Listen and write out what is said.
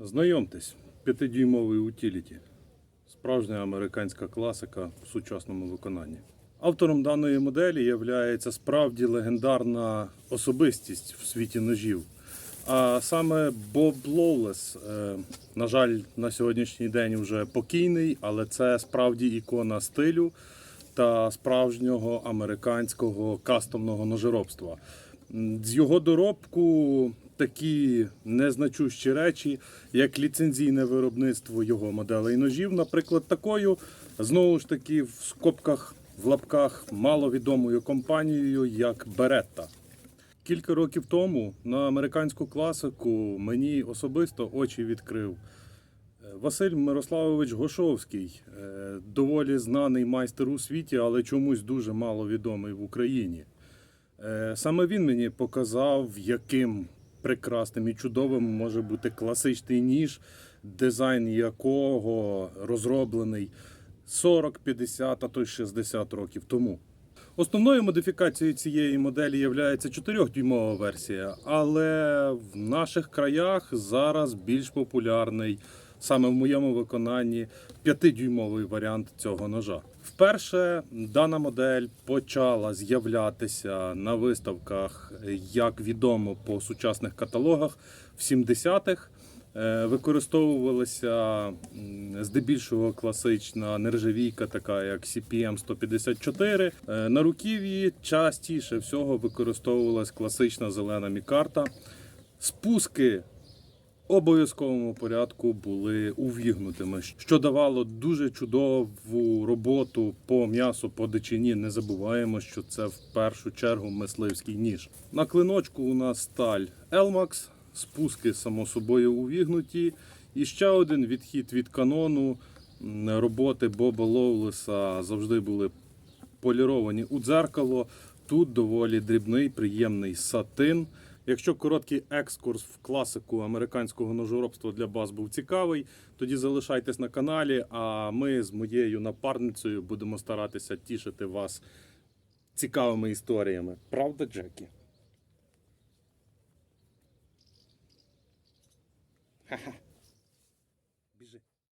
Знайомтесь, 5-дюймовий утіліті. Справжня американська класика в сучасному виконанні. Автором даної моделі є справді легендарна особистість в світі ножів. А саме Боб Лоулес, е, на жаль, на сьогоднішній день вже покійний, але це справді ікона стилю та справжнього американського кастомного ножеробства. З його доробку такі незначущі речі, як ліцензійне виробництво його моделей ножів, наприклад, такою, знову ж таки, в скобках, в лапках маловідомою компанією, як Беретта. Кілька років тому на американську класику мені особисто очі відкрив е, Василь Мирославович Гошовський, е, доволі знаний майстер у світі, але чомусь дуже мало відомий в Україні. Е, Саме він мені показав, яким прекрасним і чудовим може бути класичний ніж, дизайн якого розроблений 40, 50, а то й 60 років тому. Основною модифікацією цієї моделі є 4-дюймова версія, але в наших краях зараз більш популярний саме в моєму виконанні 5-дюймовий варіант цього ножа. Вперше дана модель почала з'являтися на виставках, як відомо по сучасних каталогах в 70-х. Е, Використовувалася здебільшого класична нержавійка, така як CPM 154. Е, На руків'ї частіше всього використовувалась класична зелена мікарта. Спуски обов'язковому порядку були увігнутими, що давало дуже чудову роботу по м'ясу, по дичині. Не забуваємо, що це в першу чергу мисливський ніж. На клиночку у нас сталь Elmax, спуски само собою увігнуті. І ще один відхід від канону роботи Боба Лоулеса завжди були поліровані у дзеркало. Тут доволі дрібний, приємний сатин. Якщо короткий екскурс в класику американського ножоробства для вас був цікавий, тоді залишайтесь на каналі. А ми з моєю напарницею будемо старатися тішити вас цікавими історіями. Правда, Джекі? Ха-ха.